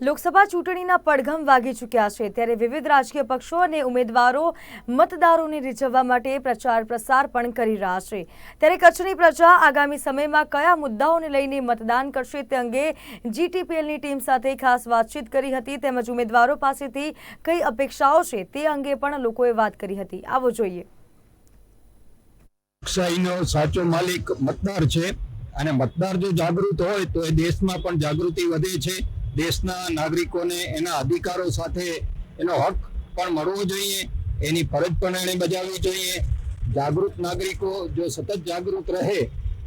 લોકસભા ચૂંટણીના પડઘમ વાગી ચૂક્યા છે. ત્યારે વિવિધ રાજકીય પક્ષો અને ઉમેદવારો મતદારોને રીઝવવા માટે પ્રચાર પ્રસાર પણ કરી રહ્યા છે. ત્યારે કચ્છની પ્રજા આગામી સમયમાં કયા મુદ્દાઓને લઈને મતદાન કરશે તે અંગે જીટીપીએલની ટીમ સાથે ખાસ વાતચીત કરી હતી તેમજ ઉમેદવારો પાસેથી કઈ અપેક્ષાઓ છે તે અંગે પણ લોકોએ વાત કરી હતી. આવો જોઈએ. લોકશાહીનો સાચો માલિક મતદાર છે અને મતદાર જો જાગૃત હોય તો એ દેશમાં પણ જાગૃતિ વધે છે. દેશના નાગરિકોને એના અધિકારો સાથે એનો હક પણ મળવો જોઈએ, એની ફરજ પણ એણે બજાવવી જોઈએ. જાગૃત નાગરિકો જો સતત જાગૃત રહે,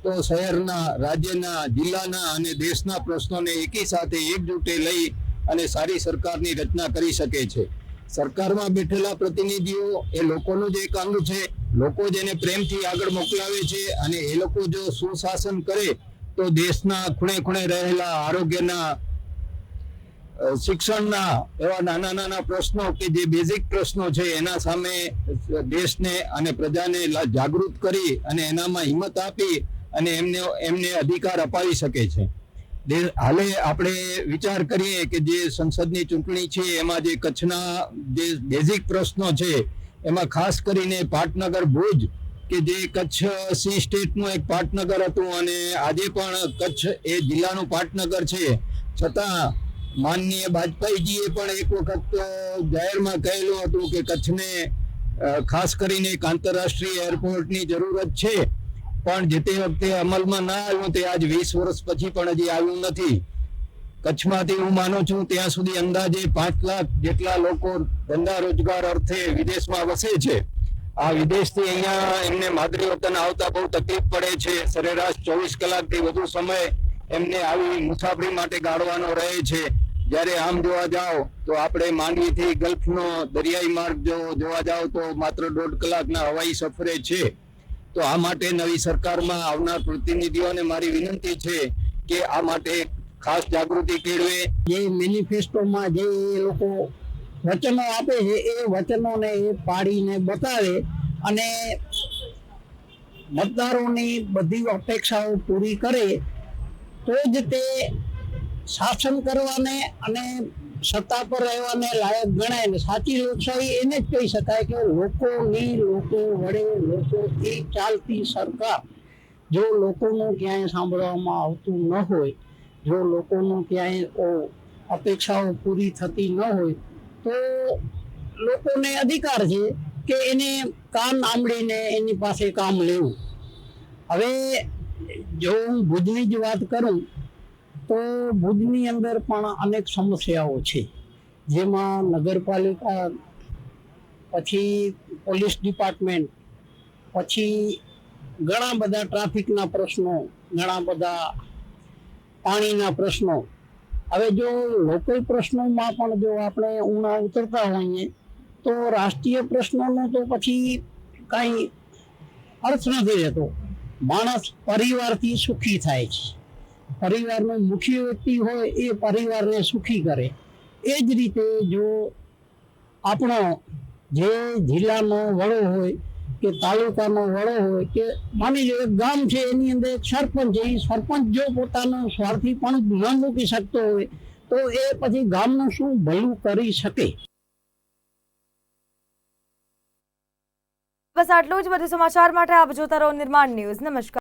તો શહેરના, રાજ્યના, જિલ્લાના અને દેશના પ્રશ્નોને એકી સાથે એકજૂટે લઈ અને સારી સરકારની રચના કરી શકે છે. સરકારમાં બેઠેલા પ્રતિનિધિઓ એ લોકોનું જ એક અંગ છે. લોકો જેને પ્રેમથી આગળ મોકલાવે છે અને એ લોકો જો સુશાસન કરે, તો દેશના ખૂણે ખૂણે રહેલા આરોગ્યના શિક્ષણના એવા નાના નાના પ્રશ્નો કે જે બેઝિક પ્રશ્નો છે, એના સામે દેશને અને પ્રજાને જાગૃત કરી અને એનામાં હિંમત આપી અને એમને એમને અધિકાર અપાવી શકે છે. હાલે આપણે વિચાર કરીએ કે જે સંસદની ચૂંટણી છે, એમાં જે કચ્છના જે બેઝિક પ્રશ્નો છે, એમાં ખાસ કરીને પાટનગર ભુજ કે જે કચ્છ સી સ્ટેટનું એક પાટનગર હતું અને આજે પણ કચ્છ એ જિલ્લાનું પાટનગર છે. છતાં માનનીય વાજપેયીજીએ પણ એક વખત જાહેરમાં કહેલું હતું કે કચ્છને ખાસ કરીને એક આંતરરાષ્ટ્રીય એરપોર્ટની જરૂરત છે. પણ જે તે વખતે અમલમાં ના આવ્યું તે આજ વીસ વર્ષ પછી પણ હજી આવ્યું નથી. કચ્છમાંથી હું માનું છું ત્યાં સુધી અંદાજે પાંચ લાખ જેટલા લોકો ધંધા રોજગાર અર્થે વિદેશમાં વસે છે. આ વિદેશથી અહીંયા એમને માદરી વતન આવતા બહુ તકલીફ પડે છે. સરેરાશ ચોવીસ કલાકથી વધુ સમય એમને આવી મુસાફરી માટે ગાળવાનો રહે છે. જ્યારે આમ જોવા જાઓ, તો આપણે માંડવીથી ગલ્ફનો દરિયાઈ માર્ગ જો જોવા જાઓ, તો માત્ર દોઢ કલાકના હવાઈ સફરે છે. તો આ માટે નવી સરકારમાં આવનાર પ્રતિનિધિઓને મારી વિનંતી છે કે આ માટે ખાસ જાગૃતિ કેળવે. જે મેનિફેસ્ટોમાં જે એ લોકો વચનો આપે છે, એ વચનોને પાડીને બતાવે અને મતદારોની બધી અપેક્ષાઓ પૂરી કરે તો જ તે શાસન કરવાને અને સત્તા પર રહેવાને લાયક ગણાય ને સાચી લોકશાહી એને જ કહી શકાય કે લોકોની લોકો વડે લોકોથી ચાલતી સરકાર. જો લોકોનું ક્યાંય સાંભળવામાં આવતું ન હોય, જો લોકોનું ક્યાંય અપેક્ષાઓ પૂરી થતી ન હોય, તો લોકોને અધિકાર છે કે એને કાન આંબળીને એની પાસે કામ લેવું. હવે જો હું ભુજની જ વાત કરું, તો ભુજની અંદર પણ અનેક સમસ્યાઓ છે. જેમાં નગરપાલિકા, પછી પોલીસ ડિપાર્ટમેન્ટ, પછી ઘણા બધા ટ્રાફિકના પ્રશ્નો, ઘણા બધા પાણીના પ્રશ્નો. હવે જો લોકલ પ્રશ્નોમાં પણ જો આપણે ઊણા ઉતરતા હોઈએ, તો રાષ્ટ્રીય પ્રશ્નોનો તો પછી કાંઈ અર્થ નથી રહેતો. માણસ પરિવારથી સુખી થાય છે. પરિવારનો મુખ્ય વ્યક્તિ હોય એ પરિવારને સુખી કરે. એ જ રીતે જો આપણો જે જિલ્લાનો વડો હોય કે તાલુકાનો વડો હોય કે માની લો એક ગામ છે એની અંદર એક સરપંચ છે, એ સરપંચ જો પોતાનો સ્વાર્થી પણ ન મૂકી શકતો હોય તો એ પછી ગામનું શું ભલું કરી શકે? બસ આટલું જ બધું સમાચાર માટે આપ જોતા રહો નિર્માણ ન્યૂઝ. નમસ્કાર.